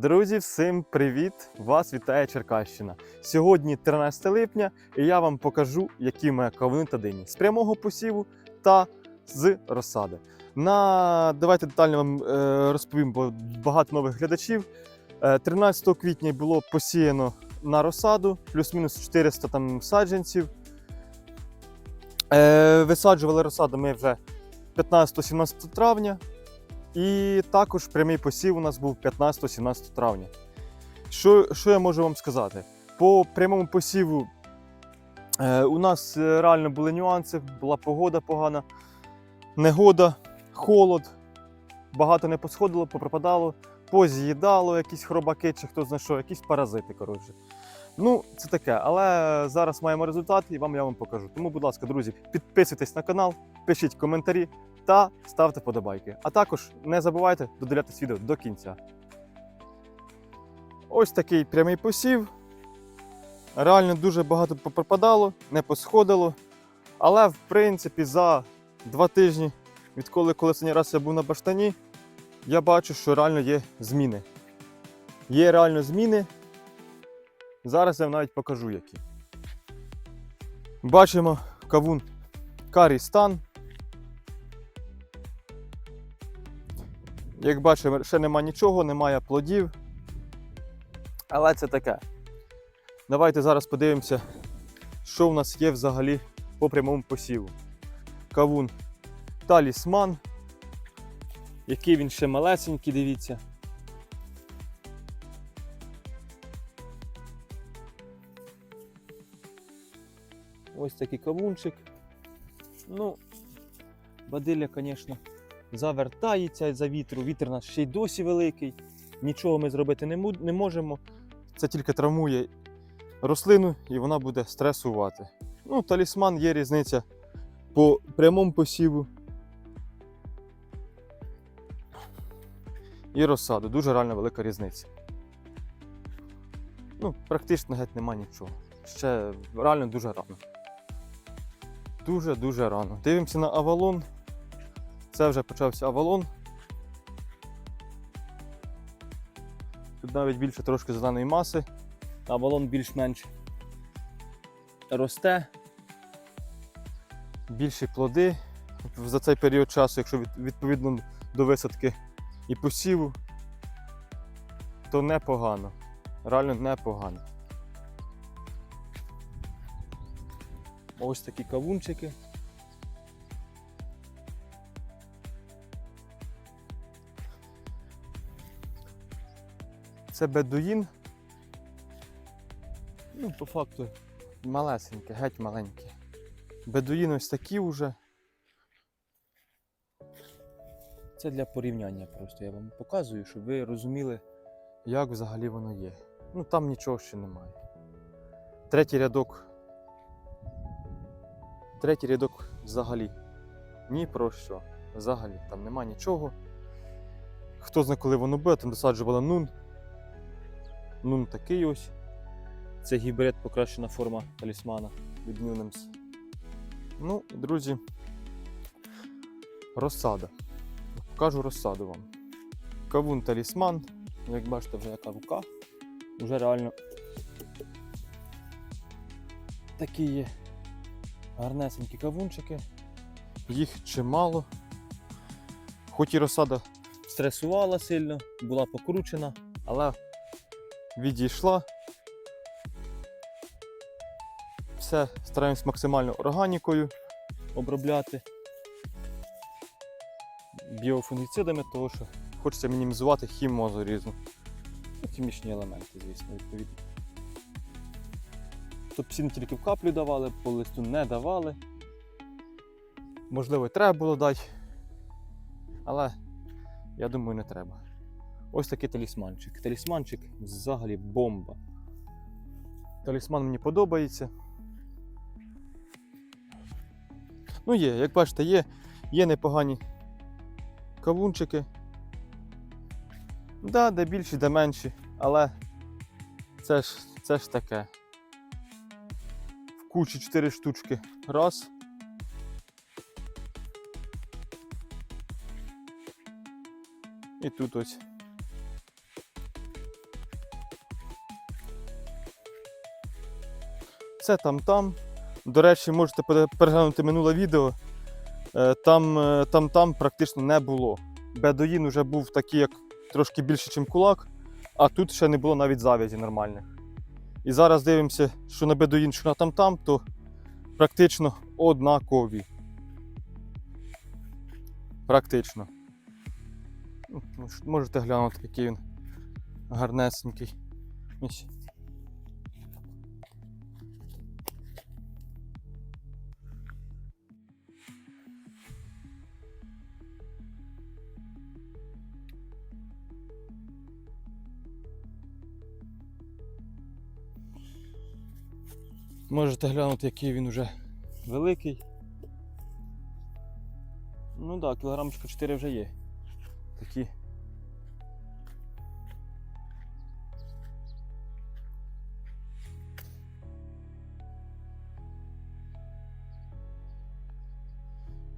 Друзі, всім привіт! Вас вітає Черкащина. Сьогодні 13 липня, і я вам покажу, які мене кавуни та дині з прямого посіву та з розсади. На давайте детально вам е, розповім, бо багато нових глядачів. Е, 13 квітня було посіяно на розсаду, плюс-мінус 400 там саджанців. Е, висаджували розсаду ми вже 15-17 травня. І також прямий посів у нас був 15-17 травня. Що, що я можу вам сказати? По прямому посіву е, у нас е, реально були нюанси, була погода погана, негода, холод, багато не посходило, попропадало, поз'їдало якісь хробаки чи хто знає що, якісь паразити. коротше. Ну, це таке, але зараз маємо результат і вам я вам покажу. Тому, будь ласка, друзі, підписуйтесь на канал, пишіть коментарі та ставте подобайки. А також не забувайте додивлятися відео до кінця. Ось такий прямий посів. Реально дуже багато попропадало, не посходило. Але в принципі за два тижні, відколи коли раз я був на баштані, я бачу, що реально є зміни. Є реально зміни. Зараз я вам навіть покажу які. Бачимо кавун карий стан. Як бачимо, ще нема нічого, немає плодів. Але це таке. Давайте зараз подивимося, що в нас є взагалі по прямому посіву. Кавун талісман. Який він ще малесенький, дивіться. Ось такий кавунчик. Ну, бадилля, звісно, завертається за вітру. Вітер у нас ще й досі великий. Нічого ми зробити не, можемо. Це тільки травмує рослину і вона буде стресувати. Ну, талісман є різниця по прямому посіву. І розсаду. Дуже реально велика різниця. Ну, практично геть нема нічого. Ще реально дуже рано. Дуже-дуже рано. Дивимося на авалон. Це вже почався авалон. Тут навіть більше трошки зеленої маси. Авалон більш-менш росте. Більші плоди за цей період часу, якщо відповідно до висадки і посіву, то непогано. Реально непогано. Ось такі кавунчики. Це бедуїн. Ну, по факту малесеньке, геть маленьке. Бедуїн ось такі вже. Це для порівняння просто. Я вам показую, щоб ви розуміли, як взагалі воно є. Ну там нічого ще немає. Третій рядок. Третій рядок взагалі. Ні про що. Взагалі, там нема нічого. Хто знає, коли воно буде, там досаджувала нун. Нун такий ось. Це гібрид покращена форма талісмана від Нюнемс. Ну, і, друзі, розсада. Покажу розсаду вам. Кавун талісман. Як бачите, вже яка рука. Вже реально такі є гарнесенькі кавунчики. Їх чимало. Хоч і розсада стресувала сильно, була покручена, але відійшла. Все стараємось максимально органікою обробляти. Біофунгіцидами, тому що хочеться мінімізувати хімозу різну. Ну, хімічні елементи, звісно, відповідно. Топсін тільки в каплю давали, по листу не давали. Можливо, і треба було дати, але я думаю, не треба. Ось такий талісманчик. Талісманчик взагалі бомба. Талісман мені подобається. Ну, є, як бачите, є, є непогані кавунчики. Да, де більші, де менші, але це ж, це ж таке. В кучі 4 штучки. Раз. І тут ось Це там-там. До речі, можете переглянути минуле відео. Е, Там, е, там, там практично не було. Бедоїн вже був такий, як трошки більше, ніж кулак, а тут ще не було навіть завязі нормальних. І зараз дивимося, що на бедоїн, що на там-там, то практично однакові. Практично. Ну, Можете глянути, який він гарнесенький. Можете глянути, який він вже великий. Ну так, да, кілограмчика 4 вже є. Такі.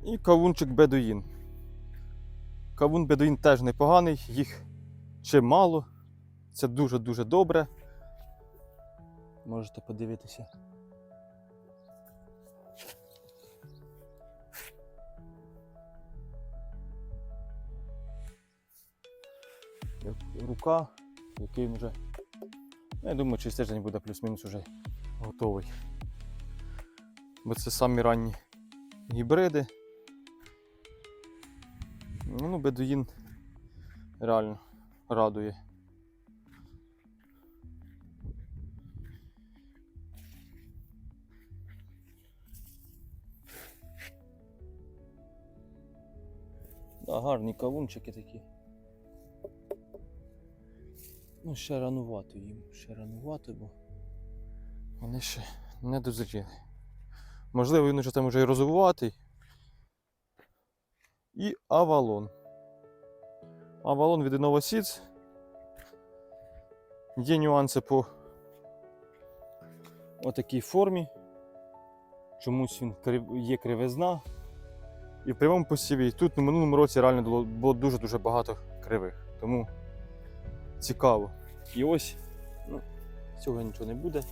І кавунчик бедуїн. Кавун бедуїн теж непоганий, їх чимало. Це дуже-дуже добре. Можете подивитися. Рука, який вже. ну, Я думаю, через тиждень буде плюс-мінус уже готовий. Бо це самі ранні гібриди. Ну, бедуїн реально радує. Да, гарні кавунчики такі. Ну, ще ранувато їм, ще ранувато, бо вони ще не дозріли. Можливо, він уже там вже і розвиватий. І авалон. Авалон від Innova. Є нюанси по отакій формі. Чомусь він є кривизна. І в прямому посіві. Тут на минулому році реально було дуже-дуже багато кривих. Тому цікаво. І ось, ну, цього нічого не буде.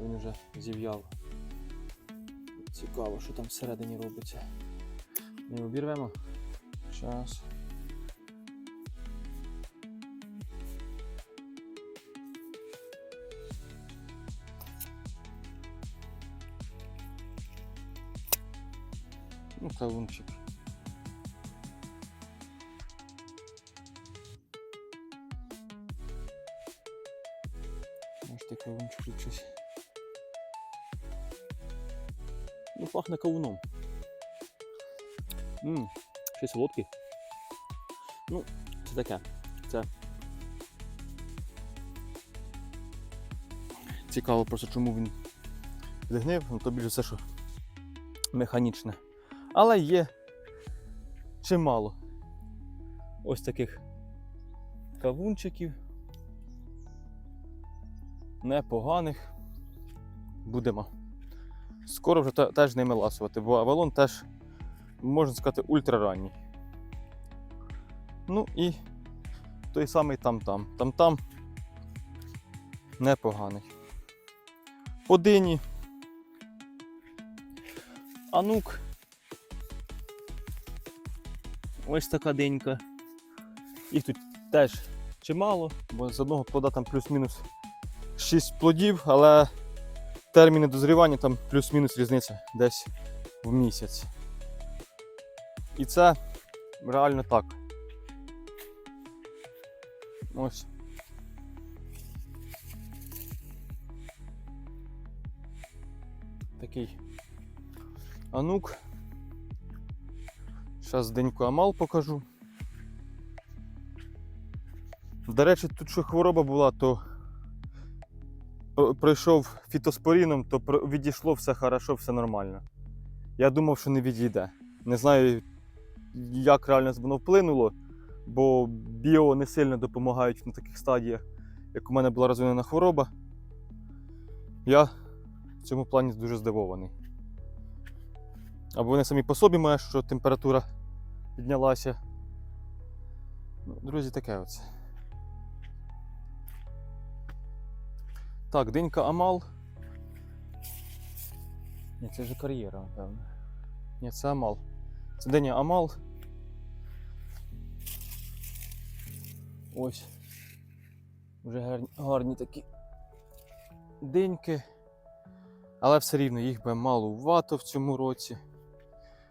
Він вже зів'яв. Цікаво, що там всередині робиться. Ми обірвемо. Зараз. Ну, кавунчик. Щось. Ну, пахне кавуном. Ммм, ще солодкий. Ну, це таке. Це. Цікаво просто, чому він підгнив, ну то більше все, що механічне. Але є чимало ось таких кавунчиків. Непоганих. Будемо. Скоро вже те- теж ними ласувати, бо Авалон теж, можна сказати, ультраранній. Ну і той самий там-там. Там-там непоганий. По дині. Анук. Ось така денька. Їх тут теж чимало, бо з одного плода там плюс-мінус 6 плодів, але терміни дозрівання там плюс-мінус різниця десь в місяць. І це реально так. Ось. Такий анук. Зараз деньку Амал покажу. До речі, тут що хвороба була, то пройшов фітоспоріном, то відійшло все хорошо, все нормально. Я думав, що не відійде. Не знаю, як реально воно вплинуло, бо біо не сильно допомагають на таких стадіях, як у мене була розвинена хвороба. Я в цьому плані дуже здивований. Або вони самі по собі мають, що температура піднялася. Ну, друзі, таке оце. Так, денька Амал. Ні, це вже кар'єра, напевно. Ні, це Амал. Це Деня Амал. Ось. Вже гарні, гарні такі деньки. Але все рівно їх би малувато в цьому році.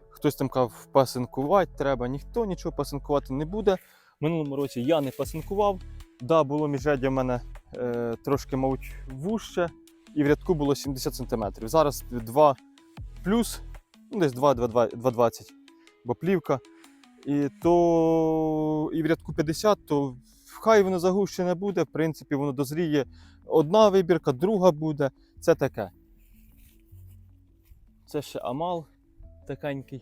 Хтось там казав, пасинкувати треба, ніхто нічого пасинкувати не буде. Минулому році я не пасинкував. Да, було міжряддя в мене е, трошки, мабуть, вужче, і в рядку було 70 см. Зараз 2 плюс, ну, десь 2-2,20, бо плівка. І то і в рядку 50, то хай воно загущене буде, в принципі, воно дозріє. Одна вибірка, друга буде. Це таке. Це ще амал такенький.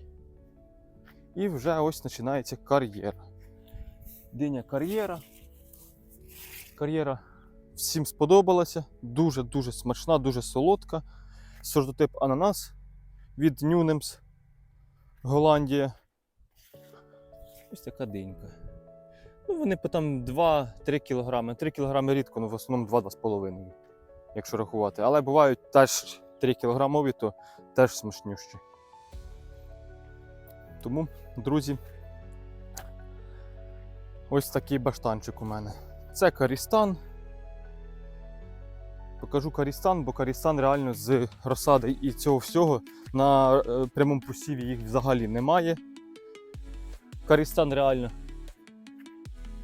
І вже ось починається кар'єра. Диня кар'єра. Кар'єра всім сподобалася. Дуже-дуже смачна, дуже солодка. Сортотип ананас від Нюнемс Голландія. Ось така динька. Ну, вони по там 2-3 кілограми. 3 кілограми рідко, ну в основному 2-2,5, якщо рахувати. Але бувають теж 3 кілограмові, то теж смачнющі. Тому, друзі, ось такий баштанчик у мене. Це Карістан. Покажу Карістан, бо Карістан реально з розсади і цього всього на е, прямому посіві їх взагалі немає. Карістан реально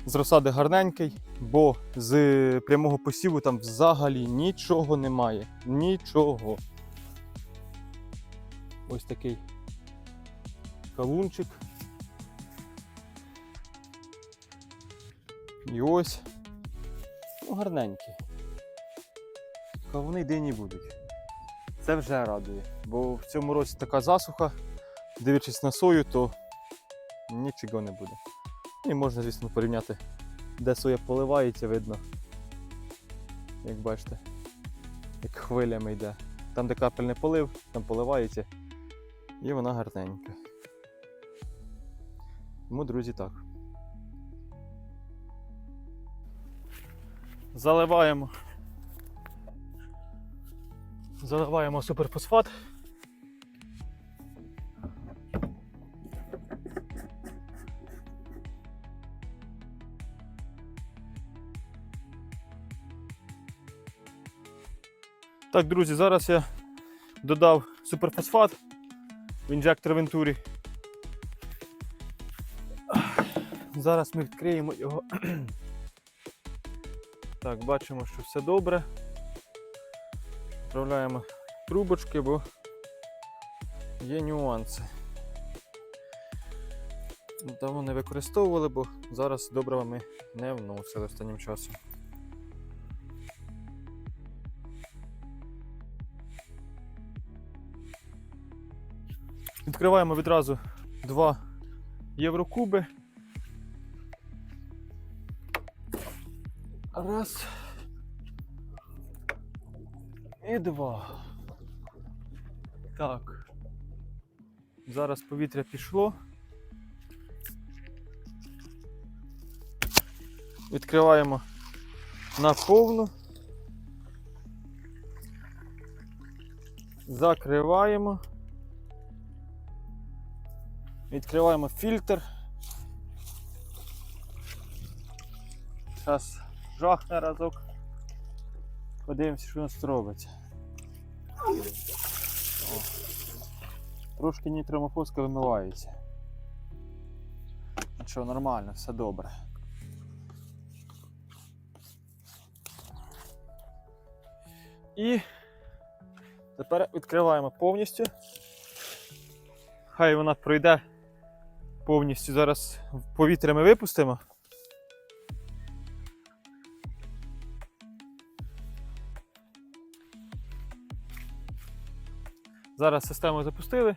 з розсади гарненький, бо з прямого посіву там взагалі нічого немає. Нічого. Ось такий кавунчик. І ось. Ну, гарненький. Кавуни дині будуть. Це вже радує. Бо в цьому році така засуха, дивлячись на сою, то нічого не буде. І можна, звісно, порівняти, де соя поливається, видно. Як бачите, як хвилями йде. Там, де капельний полив, там поливається. І вона гарненька. Тому, друзі, так. Заливаємо. Заливаємо суперфосфат. Так, друзі, зараз я додав суперфосфат в інжектор Вентурі. Зараз ми відкриємо його. Так, бачимо, що все добре. Вправляємо трубочки, бо є нюанси. Давно не використовували, бо зараз добрива ми не вносили останнім часом. Відкриваємо відразу два єврокуби. Раз. І два. Так. Зараз повітря пішло. Відкриваємо на повну. Закриваємо. Відкриваємо фільтр. Зараз жахне разок. Подивимося, що у нас робиться. О. Трошки нітромофоска вимивається. Нічого, нормально, все добре. І тепер відкриваємо повністю. Хай вона пройде повністю. Зараз повітря ми випустимо. Зараз систему запустили.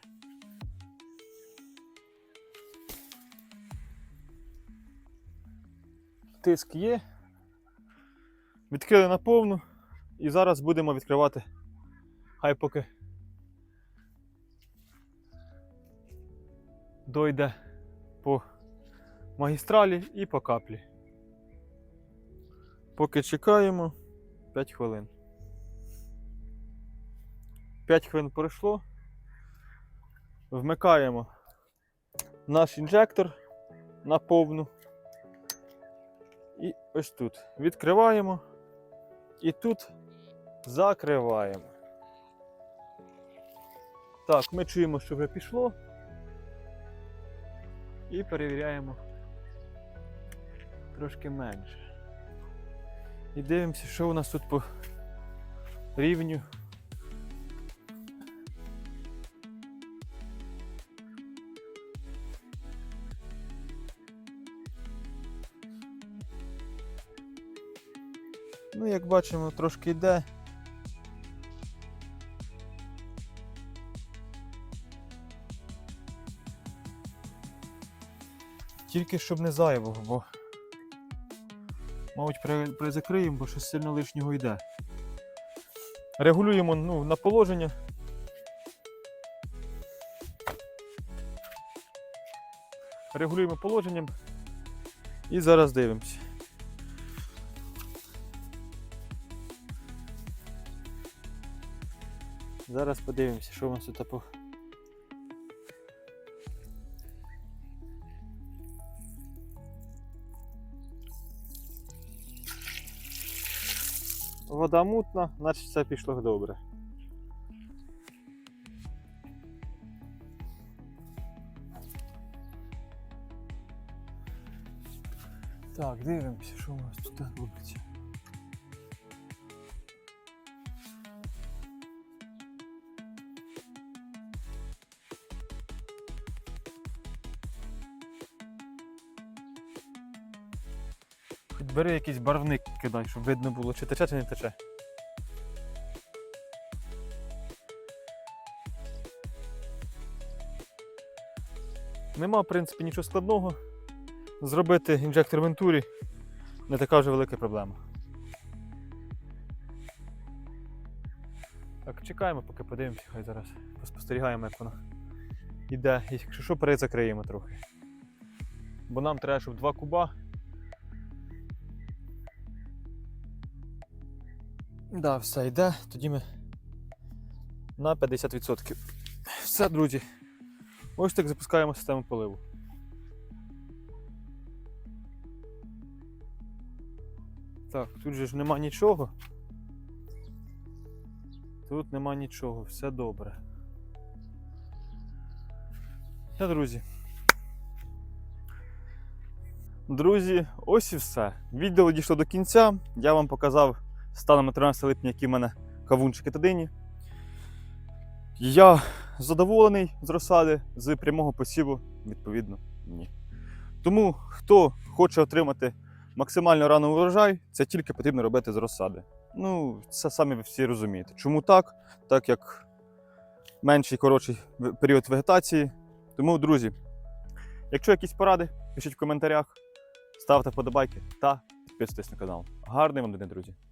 Тиск є. Відкрили на повну і зараз будемо відкривати. Хай поки дойде по магістралі і по каплі. Поки чекаємо 5 хвилин. 5 хвилин пройшло. Вмикаємо наш інжектор на повну. І ось тут відкриваємо і тут закриваємо. Так, ми чуємо, що вже пішло. І перевіряємо трошки менше. І дивимося, що у нас тут по рівню. Ну, як бачимо, трошки йде. Тільки щоб не зайвого, бо. Мабуть, призакриємо, бо щось сильно лишнього йде. Регулюємо ну, на положення. Регулюємо положенням і зараз дивимося. Зараз подивимося, що у нас тут по. Вода мутна, значить все пішло добре. Так, дивимося, що у нас тут робиться. Хоч бери якийсь барвник кидай, щоб видно було, чи тече, чи не тече. Нема, в принципі, нічого складного. Зробити інжектор вентурі не така вже велика проблема. Так, чекаємо, поки подивимося, хай зараз поспостерігаємо, як воно йде. І Якщо що, перезакриємо трохи. Бо нам треба, щоб два куба Да, все йде, тоді ми на 50%. Все, друзі. Ось так запускаємо систему поливу. Так, тут же ж нема нічого. Тут нема нічого, все добре. Все, друзі. Друзі, ось і все. Відео дійшло до кінця. Я вам показав станом на 13 липня, які в мене кавунчики та дині. Я задоволений з розсади, з прямого посіву, відповідно, ні. Тому, хто хоче отримати максимально рано урожай, це тільки потрібно робити з розсади. Ну, це самі ви всі розумієте. Чому так? Так як менший коротший період вегетації. Тому, друзі, якщо якісь поради, пишіть в коментарях, ставте вподобайки та підписуйтесь на канал. Гарний вам день, друзі!